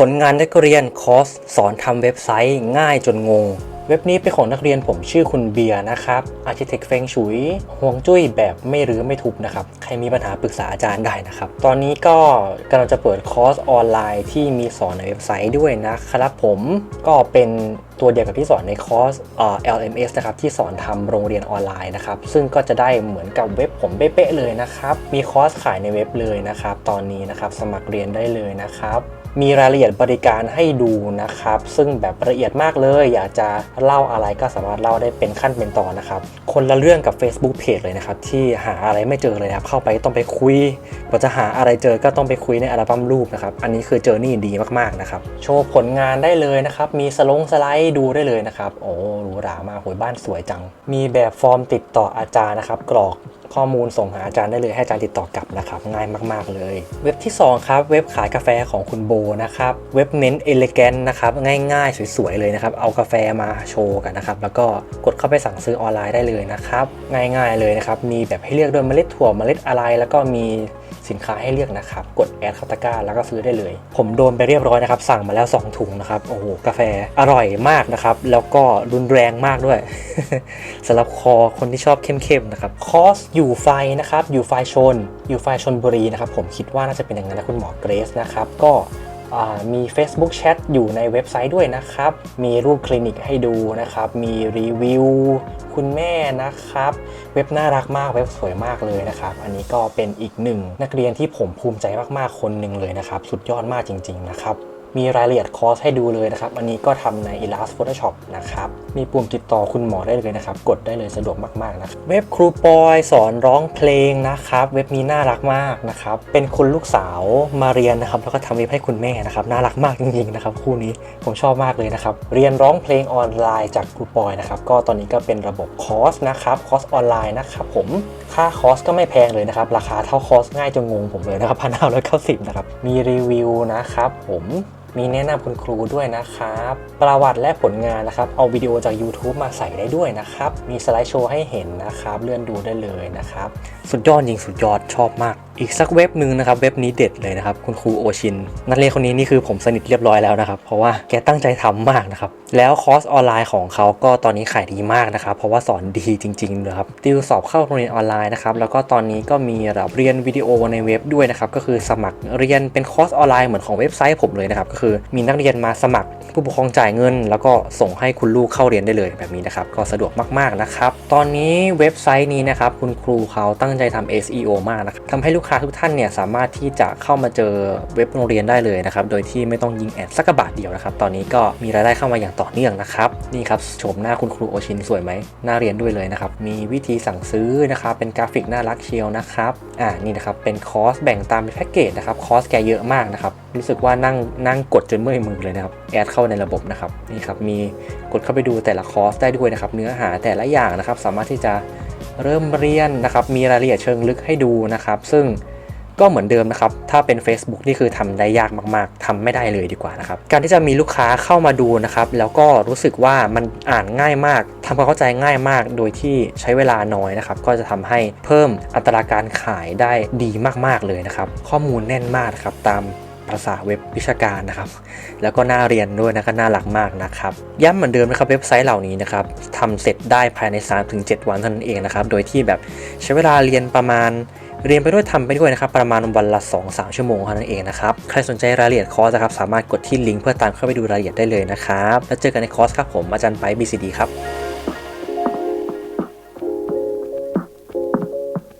ผลงานนักเรียนคอร์สสอนทำเว็บไซต์ง่ายจนงง เว็บนี้เป็นของนักเรียนผมชื่อคุณเบียร์นะครับ Architect Feng Shui ห่วงจุ้ยแบบไม่รื้อไม่ทุบนะครับ ใครมีปัญหาปรึกษาอาจารย์ได้นะครับ ตอนนี้ก็กำลังจะเปิดคอร์สออนไลน์ที่มีสอนในเว็บไซต์ด้วยนะครับผมก็เป็นตัวเดียวกับที่สอนในคอร์สเอ่อ LMS นะครับที่สอนทำโรงเรียนออนไลน์นะครับ ซึ่งก็จะได้เหมือนกับเว็บผมเป๊ะเลยนะครับ มีคอร์สขายในเว็บเลยนะครับ ตอนนี้นะครับสมัครเรียนได้เลยนะครับ มีรายละเอียดบริการให้ดูนะครับ ซึ่งแบบละเอียดมากเลย อยากจะเล่าอะไรก็สามารถเล่าได้เป็นขั้นเป็นตอนนะครับ คนละเรื่องกับ Facebook Page เลยนะครับ ที่หาอะไรไม่เจอเลยครับ เข้าไปต้องไปคุยกว่าจะหาอะไรเจอก็ต้องไปคุยในอัลบั้มรูปนะครับ อันนี้คือเจอร์นี่ดีมากๆนะครับ โชว์ผลงานได้เลยนะครับ มีสลงสไลด์ดูได้เลยนะครับ โอ้หรูหรามากโหยบ้านสวยจัง มีแบบฟอร์มติดต่ออาจารย์นะครับ กรอกข้อมูลส่งหาอาจารย์ได้เลยให้อาจารย์ติดต่อกลับนะครับ ง่ายมากๆเลย เว็บที่ 2 ครับ เว็บขายกาแฟของคุณโบนะครับ เว็บเน้นเอเลแกนนะครับ ง่ายๆ สวยๆ เลยนะครับ เอากาแฟมาโชว์กันนะครับ แล้วก็กดเข้าไปสั่งซื้อออนไลน์ได้เลยนะครับ ง่ายๆเลยนะครับ มีแบบให้เลือกด้วยเมล็ดถั่วเมล็ดอะไร แล้วก็มีสินค้าให้เลือกนะครับ กดแอดเข้าตะกร้าแล้วก็ซื้อได้เลย ผมโดนไปเรียบร้อยนะครับ สั่งมาแล้ว 2 ถุงนะครับ โอ้โห กาแฟอร่อยมากนะครับ แล้วก็รุนแรงมากด้วยสำหรับคอคนที่ชอบเข้มๆนะครับคอสอยู่ไฟนะครับอยู่ไฟชน อยู่ไฟชนบุรีนะครับผมคิดว่าน่าจะเป็นอย่างนั้นนะคุณหมอเกรซนะครับก็มี Facebook Chat อยู่ในเว็บไซต์ด้วยนะครับ มีรูปคลินิกให้ดูนะครับ มีรีวิวคุณแม่นะครับ เว็บน่ารักมาก เว็บสวยมากเลยนะครับ อันนี้ก็เป็นอีกหนึ่งนักเรียนที่ผมภูมิใจมากๆคนหนึ่งเลยนะครับ สุดยอดมากจริง ๆ นะครับ มีรายละเอียดคอร์สให้ดูเลยนะครับ อันนี้ก็ทำใน i l l u s Photoshop นะครับ มีปุ่มติดต่อคุณหมอได้เลยนะครับ กดได้เลยสะดวกมากๆนะครับเว็บครูปอยสอนร้องเพลงนะครับ เว็บนี้น่ารักมากนะครับ เป็นคุณลูกสาวมาเรียนนะครับ แล้วก็ทำเว็บให้คุณแม่นะครับ น่ารักมากจริงๆนะครับ คู่นี้ผมชอบมากเลยนะครับ เรียนร้องเพลงออนไลน์จากครูปอยนะครับ ก็ตอนนี้ก็เป็นระบบคอร์สนะครับ คอร์สออนไลน์นะครับผม ค่าคอร์สก็ไม่แพงเลยนะครับ ราคาเท่าคอร์สง่ายจนงงผมเลยนะครับพันห้าร้อยเก้าสิบนะครับ มีรีวิวนะครับผม มีแนะนำคุณครูด้วยนะครับ ประวัติและผลงานนะครับ เอาวิดีโอจาก YouTube มาใส่ได้ด้วยนะครับ มีสไลด์โชว์ให้เห็นนะครับ เลื่อนดูได้เลยนะครับ สุดยอดจริงสุดยอดชอบมากอีกสักเว็บหนึ่งนะครับเว็บนี้เด็ดเลยนะครับคุณครูโอชิน นักเรียนคนนี้นี่คือผมสนิทเรียบร้อยแล้วนะครับ เพราะว่าแกตั้งใจทำมากนะครับ แล้วคอร์สออนไลน์ของเขาก็ตอนนี้ขายดีมากนะครับ เพราะว่าสอนดีจริงๆนะครับติวสอบเข้าโรงเรียนออนไลน์นะครับแล้วก็ตอนนี้ก็มีแบบเรียนวิดีโอในเว็บด้วยนะครับก็คือสมัครเรียนเป็นคอร์สออนไลน์เหมือนของเว็บไซต์ผมเลยนะครับก็คือมีนักเรียนมาสมัคร ผู้ปกครองจ่ายเงิน แล้วก็ส่งให้คุณลูกเข้าเรียนได้เลยแบบนี้นะครับ ก็สะดวกมากๆนะครับ ตอนนี้เว็บไซต์นี้นะครับ คุณครูเขาตั้งใจทำ SEO มากนะครับทำให้ลูกค้าทุกท่านเนี่ยสามารถที่จะเข้ามาเจอเว็บโรงเรียนได้เลยนะครับ โดยที่ไม่ต้องยิงแอดสักบาทเดียวนะครับ ตอนนี้ก็มีรายได้เข้ามาอย่างต่อเนื่องนะครับ นี่ครับโฉมหน้าคุณครูโอชินสวยไหมน่าเรียนด้วยเลยนะครับ มีวิธีสั่งซื้อนะครับ เป็นกราฟิกน่ารักเชียวนะครับ อ่า นี่นะครับ เป็นคอร์สแบ่งตามแพ็กเกจนะครับ คอร์สแกเยอะมากนะครับ รู้สึกว่านั่งนั่งกดจนเมื่อยมือเลยนะครับ แอดเข้าในระบบนะครับนี่ครับมีกดเข้าไปดูแต่ละคอร์สได้ด้วยนะครับ เนื้อหาแต่ละอย่างนะครับ สามารถที่จะเริ่มเรียนนะครับ มีรายละเอียดเชิงลึกให้ดูนะครับ ซึ่งก็เหมือนเดิมนะครับ ถ้าเป็น Facebook นี่คือทำได้ยากมากๆทำไม่ได้เลยดีกว่านะครับ การที่จะมีลูกค้าเข้ามาดูนะครับ แล้วก็รู้สึกว่ามันอ่านง่ายมากทำความเข้าใจง่ายมาก โดยที่ใช้เวลาน้อยนะครับ ก็จะทำให้เพิ่มอัตราการขายได้ดีมากๆเลยนะครับ ข้อมูลแน่นมากครับตาม ภาษาเว็บวิชาการนะครับ แล้วก็น่าเรียนด้วยนะก็น่ารักมากนะครับ ย้ำเหมือนเดิมนะครับเว็บไซต์เหล่านี้นะครับทำเสร็จได้ภายใน 3-7 วันเท่านั้นเองนะครับ โดยที่แบบใช้เวลาเรียนประมาณเรียนไปด้วยทำไปด้วยนะครับ ประมาณวันละ 2-3 ชั่วโมงเท่านั้นเองนะครับ ใครสนใจรายละเอียดคอร์สนะครับ สามารถกดที่ลิงก์เพื่อตามเข้าไปดูรายละเอียดได้เลยนะครับ แล้วเจอกันในคอร์สครับผมอาจารย์ไป BCD ครับ